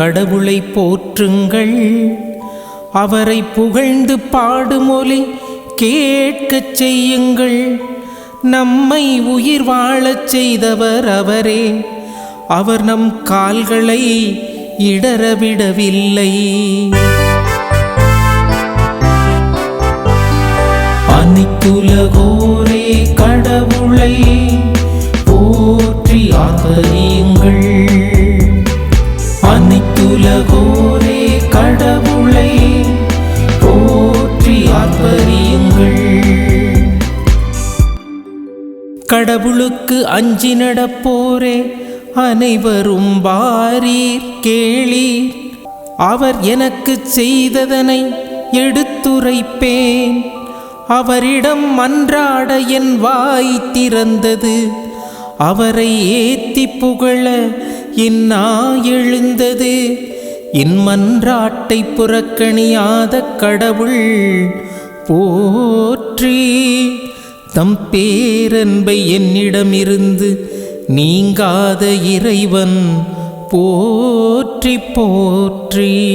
கடவுளை போற்றுங்கள். அவரை புகழ்ந்து பாடுமொழி கேட்கச் செய்யுங்கள். நம்மை உயிர் வாழச் செய்தவர் அவரே. அவர் நம் கால்களை இடரவிடவில்லை அனைத்துலகோரே கடவுளை போற்றி ஆதரியுங்கள் அனைத்துலகோரே கடவுளை போற்றி ஆதரியுங்கள் கடவுளுக்கு அஞ்சி நடப்போரே அனைவரும் வாரீர் கேளீர். அவர் எனக்கு செய்ததனை எடுத்துரைப்பேன். அவரிடம் மன்றாட என் வாய் திறந்தது. அவரை ஏத்தி புகழ இன்னா எழுந்தது? என் மன்றாட்டை புறக்கணியாத கடவுள் போற்றி. தம் பேரன்பை என்னிடமிருந்து நீங்காத இறைவன் போற்றி போற்றி.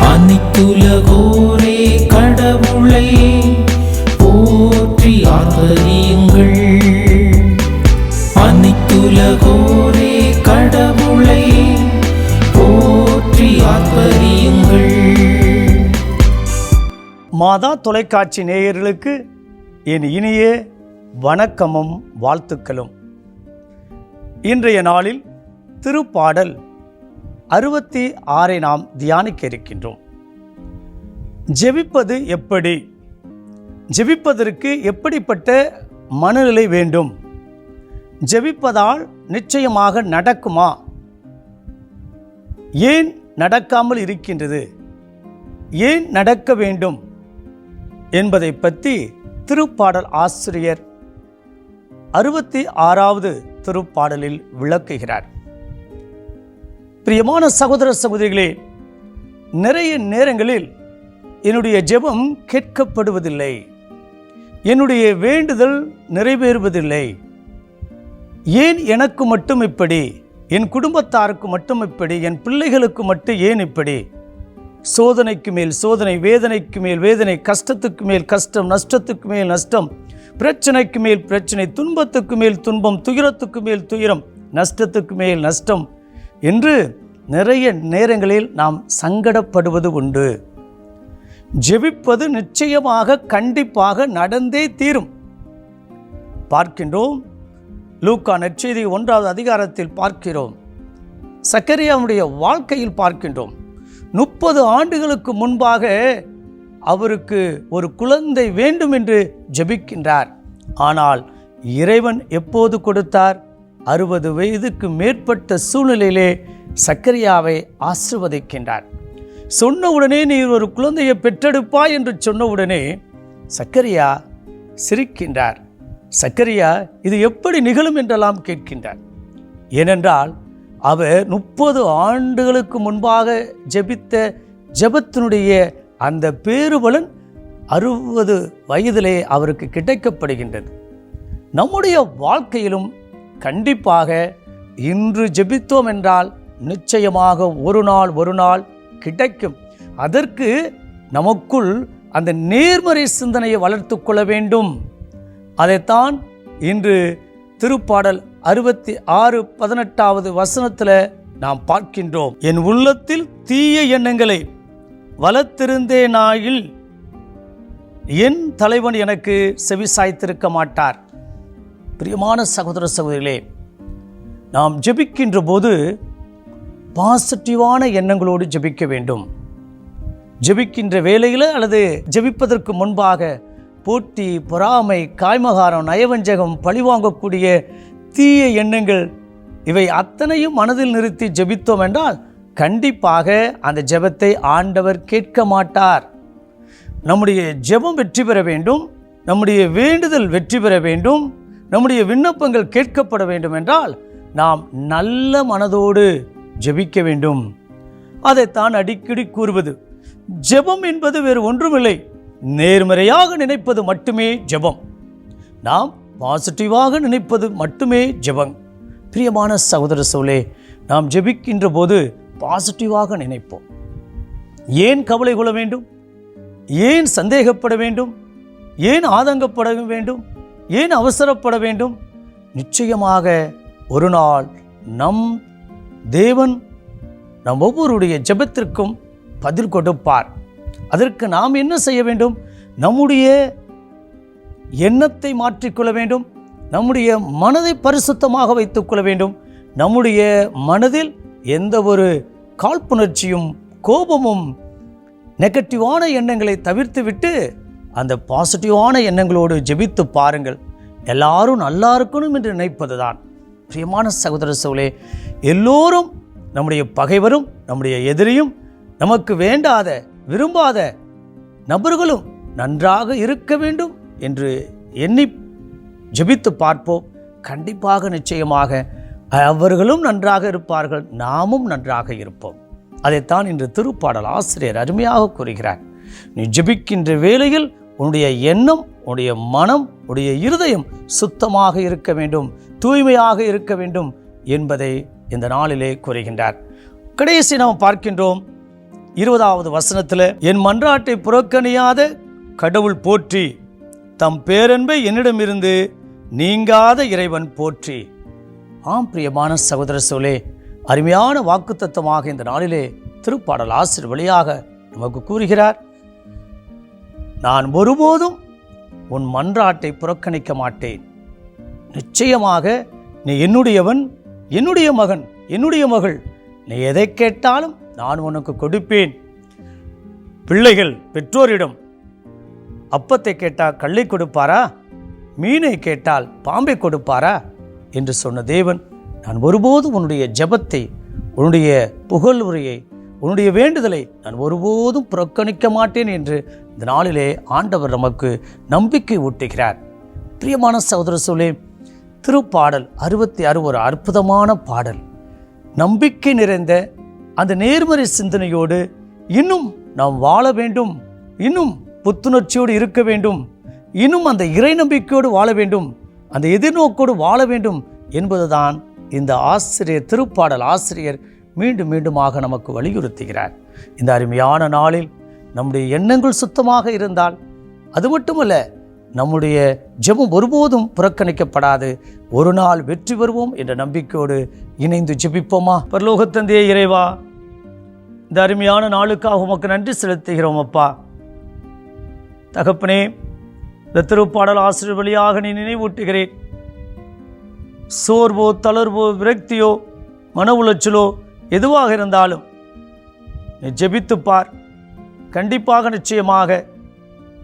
அனைத்துலகோரே கடவுளை போற்றி ஆதரியுங்கள். உலகோரே கடவுளை போற்றி ஆதரியுங்கள் மாதா தொலைக்காட்சி நேயர்களுக்கு என் இனிய வணக்கமும் வாழ்த்துக்களும். இன்றைய நாளில் திருப்பாடல் அறுபத்தி ஆறை நாம் தியானிக்க இருக்கின்றோம். ஜெபிப்பது எப்படி? ஜெபிப்பதற்கு எப்படிப்பட்ட மனநிலை வேண்டும்? ஜெபிப்பதால் நிச்சயமாக நடக்குமா? ஏன் நடக்காமல் இருக்கின்றது? ஏன் நடக்க வேண்டும்? என்பதை பற்றி திருப்பாடல் ஆசிரியர் அறுபத்தி ஆறாவது திருப்பாடலில் விளக்குகிறார். பிரியமான சகோதர சகோதரிகளே நிறைய நேரங்களில் என்னுடைய ஜெபம் கேட்கப்படுவதில்லை. என்னுடைய வேண்டுதல் நிறைவேறுவதில்லை. ஏன் எனக்கு மட்டும் இப்படி? என் குடும்பத்தாருக்கு மட்டும் இப்படி? என் பிள்ளைகளுக்கு மட்டும் ஏன் இப்படி? சோதனைக்கு மேல் சோதனை வேதனைக்கு மேல் வேதனை கஷ்டத்துக்கு மேல் கஷ்டம் நஷ்டத்துக்கு மேல் நஷ்டம் பிரச்சனைக்கு மேல் பிரச்சனை துன்பத்துக்கு மேல் துன்பம் துயரத்துக்கு மேல் துயரம் நஷ்டத்துக்கு மேல் நஷ்டம் என்று நிறைய நேரங்களில் நாம் சங்கடப்படுவது உண்டு. ஜெபிப்பது நிச்சயமாக கண்டிப்பாக நடந்தே தீரும். பார்க்கின்றோம் லூக்கா நற்செய்தி ஒன்றாவது அதிகாரத்தில் பார்க்கிறோம். சக்கரியாவுடைய வாழ்க்கையில் பார்க்கின்றோம். முப்பது ஆண்டுகளுக்கு முன்பாக அவருக்கு ஒரு குழந்தை வேண்டும் என்று ஜெபிக்கின்றார். ஆனால் இறைவன் எப்போது கொடுத்தார்? அறுபது வயதுக்கு மேற்பட்ட சூழ்நிலையிலே சக்கரியாவை ஆசிர்வதிக்கின்றார். சொன்ன உடனே நீ ஒரு குழந்தையை பெற்றெடுப்பாய் என்று சொன்ன உடனே சக்கரியா சிரிக்கின்றார். சக்கரியா இது எப்படி நிகழும் என்றெல்லாம் கேட்கின்றார். ஏனென்றால் அவர் முப்பது ஆண்டுகளுக்கு முன்பாக ஜெபித்த ஜெபத்தினுடைய அந்த பேருபலன் அறுபது வயதிலே அவருக்கு கிடைக்கப்படுகின்றது. நம்முடைய வாழ்க்கையிலும் கண்டிப்பாக இன்று ஜெபித்தோம் என்றால் நிச்சயமாக ஒரு நாள் ஒரு நாள் கிடைக்கும். அதற்கு நமக்குள் அந்த நேர்மறை சிந்தனையை வளர்த்து கொள்ள வேண்டும். அதைத்தான் இன்று திருப்பாடல் அறுபத்தி ஆறு பதினெட்டாவது வசனத்தில் நாம் பார்க்கின்றோம். என் உள்ளத்தில் தீய எண்ணங்களை வளர்த்திருந்தே நாயில் என் தலைவன் எனக்கு செவிசாய்த்திருக்க மாட்டார். பிரியமான சகோதர சகோதரிகளே நாம் ஜெபிக்கின்ற போது பாசிட்டிவான எண்ணங்களோடு ஜெபிக்க வேண்டும். ஜெபிக்கின்ற வேலையில் அல்லது ஜெபிப்பதற்கு முன்பாக போட்டி பொறாமை காய்மகாரம் நயவஞ்சகம் பழிவாங்கக்கூடிய தீய எண்ணங்கள் இவை அத்தனையும் மனதில் நிறுத்தி ஜெபித்தோம் என்றால் கண்டிப்பாக அந்த ஜெபத்தை ஆண்டவர் கேட்க மாட்டார். நம்முடைய ஜெபம் வெற்றி பெற வேண்டும் நம்முடைய வேண்டுதல் வெற்றி பெற வேண்டும் நம்முடைய விண்ணப்பங்கள் கேட்கப்பட வேண்டும் என்றால் நாம் நல்ல மனதோடு ஜெபிக்க வேண்டும். அதைத்தான் அடிக்கடி கூறுவது. ஜெபம் என்பது வேறு ஒன்றுமில்லை. நேர்மறையாக நினைப்பது மட்டுமே ஜெபம். நாம் பாசிட்டிவாக நினைப்பது மட்டுமே ஜெபம். பிரியமான சகோதர சோலே நாம் ஜெபிக்கின்ற போது பாசிட்டிவாக நினைப்போம். ஏன் கவலை கொள்ள வேண்டும்? ஏன் சந்தேகப்பட வேண்டும்? ஏன் ஆதங்கப்பட வேண்டும்? ஏன் அவசரப்பட வேண்டும்? நிச்சயமாக ஒரு நாள் நம் தேவன் நம் ஒவ்வொருடைய ஜெபத்திற்கும் பதில் கொடுப்பார். அதற்கு நாம் என்ன செய்ய வேண்டும்? நம்முடைய எண்ணத்தை மாற்றிக்கொள்ள வேண்டும். நம்முடைய மனதை பரிசுத்தமாக வைத்துக்கொள்ள வேண்டும். நம்முடைய மனதில் எந்த ஒரு காழ்ப்புணர்ச்சியும் கோபமும் நெகட்டிவான எண்ணங்களை தவிர்த்து விட்டு அந்த பாசிட்டிவான எண்ணங்களோடு ஜெபித்து பாருங்கள். எல்லாரும் நல்லா இருக்கணும் என்று நினைப்பது தான் பிரியமான சகோதர சோழே எல்லோரும் நம்முடைய பகைவரும் நம்முடைய எதிரியும் நமக்கு வேண்டாத விரும்பாத நபர்களும் நன்றாக இருக்க வேண்டும் என்று எண்ணி ஜெபித்து பார்ப்போம். கண்டிப்பாக நிச்சயமாக அவர்களும் நன்றாக இருப்பார்கள். நாமும் நன்றாக இருப்போம். அதைத்தான் இன்று திருப்பாடல் ஆசிரியர் அருமையாக கூறுகிறார். நீ ஜெபிக்கின்ற வேளையில் உன்னுடைய எண்ணம் உன்னுடைய மனம் உன்னுடைய இருதயம் சுத்தமாக இருக்க வேண்டும் தூய்மையாக இருக்க வேண்டும் என்பதை இந்த நாளிலே கூறுகின்றார். கடைசி நாம் பார்க்கின்றோம். இருபதாவது வசனத்தில் என் மன்றாட்டை புறக்கணியாத கடவுள் போற்றி தம் பேரன்பை என்னிடமிருந்து நீங்காத இறைவன் போற்றி. ஆம் பிரியமான சகோதர சோலே அருமையான வாக்குத்தத்தமாக இந்த நாளிலே திருப்பாடல் ஆசிரியர் வழியாக நமக்கு கூறுகிறார். நான் ஒருபோதும் உன் மன்றாட்டை புறக்கணிக்க மாட்டேன். நிச்சயமாக நீ என்னுடையவன் என்னுடைய மகன் என்னுடைய மகள் நீ எதை கேட்டாலும் நான் உனக்கு கொடுப்பேன். பிள்ளைகள் பெற்றோரிடம் அப்பத்தை கேட்டால் கல்லை கொடுப்பாரா? மீனை கேட்டால் பாம்பை கொடுப்பாரா? என்று சொன்ன தேவன் நான் ஒருபோதும் உன்னுடைய ஜெபத்தை உன்னுடைய புகழ் உரையை உன்னுடைய வேண்டுதலை நான் ஒருபோதும் புறக்கணிக்க மாட்டேன் என்று இந்த நாளிலே ஆண்டவர் நமக்கு நம்பிக்கை ஊட்டுகிறார். பிரியமான சகோதர சொல்லே திருப்பாடல் அறுபத்தி ஆறு ஒரு அற்புதமான பாடல். நம்பிக்கை நிறைந்த அந்த நேர்மறை சிந்தனையோடு இன்னும் நாம் வாழ வேண்டும் இன்னும் புத்துணர்ச்சியோடு இருக்க வேண்டும் இன்னும் அந்த இறை நம்பிக்கையோடு வாழ வேண்டும் அந்த எதிர்நோக்கோடு வாழ வேண்டும் என்பதுதான் இந்த ஆசிரியர் திருப்பாடல் ஆசிரியர் மீண்டும் மீண்டுமாக நமக்கு வலியுறுத்துகிறார். இந்த அருமையான நாளில் நம்முடைய எண்ணங்கள் சுத்தமாக இருந்தால் அது மட்டுமல்ல நம்முடைய ஜெபம் ஒருபோதும் புறக்கணிக்கப்படாது. ஒரு நாள் வெற்றி பெறுவோம் என்ற நம்பிக்கையோடு இணைந்து ஜெபிப்போமா? பரலோகத்தந்தையே இறைவா இந்த அருமையான நாளுக்காக உமக்கு நன்றி செலுத்துகிறோம் அப்பா. தகப்பனே இந்த திருப்பாடல் ஆசிரியர் வழியாக நீ நினைவூட்டுகிறேன். சோர்வோ தளர்வோ விரக்தியோ மன உளைச்சலோ எதுவாக இருந்தாலும் நீ ஜெபித்துப் பார். கண்டிப்பாக நிச்சயமாக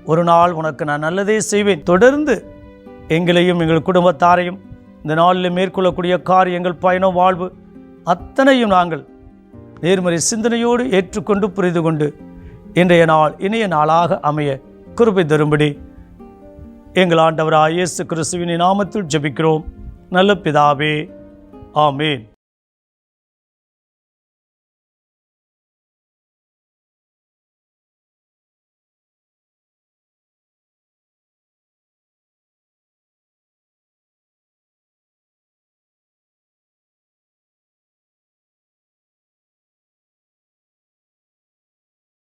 ஒரு நாள் உனக்கு நான் நல்லதே செய்வேன். தொடர்ந்து எங்களையும் எங்கள் குடும்பத்தாரையும் இந்த நாளில் மேற்கொள்ளக்கூடிய காரியங்கள் பயணம் வாழ்வு அத்தனையும் நாங்கள் நேர்மறை சிந்தனையோடு ஏற்றுக்கொண்டு புரிந்து கொண்டு இன்றைய நாள் இனிய நாளாக அமைய கிருபை தரும்படி எங்கள் ஆண்டவர் இயேசு கிறிஸ்துவின் நாமத்தில் ஜெபிக்கிறோம். நல்ல பிதாவே ஆமேன்.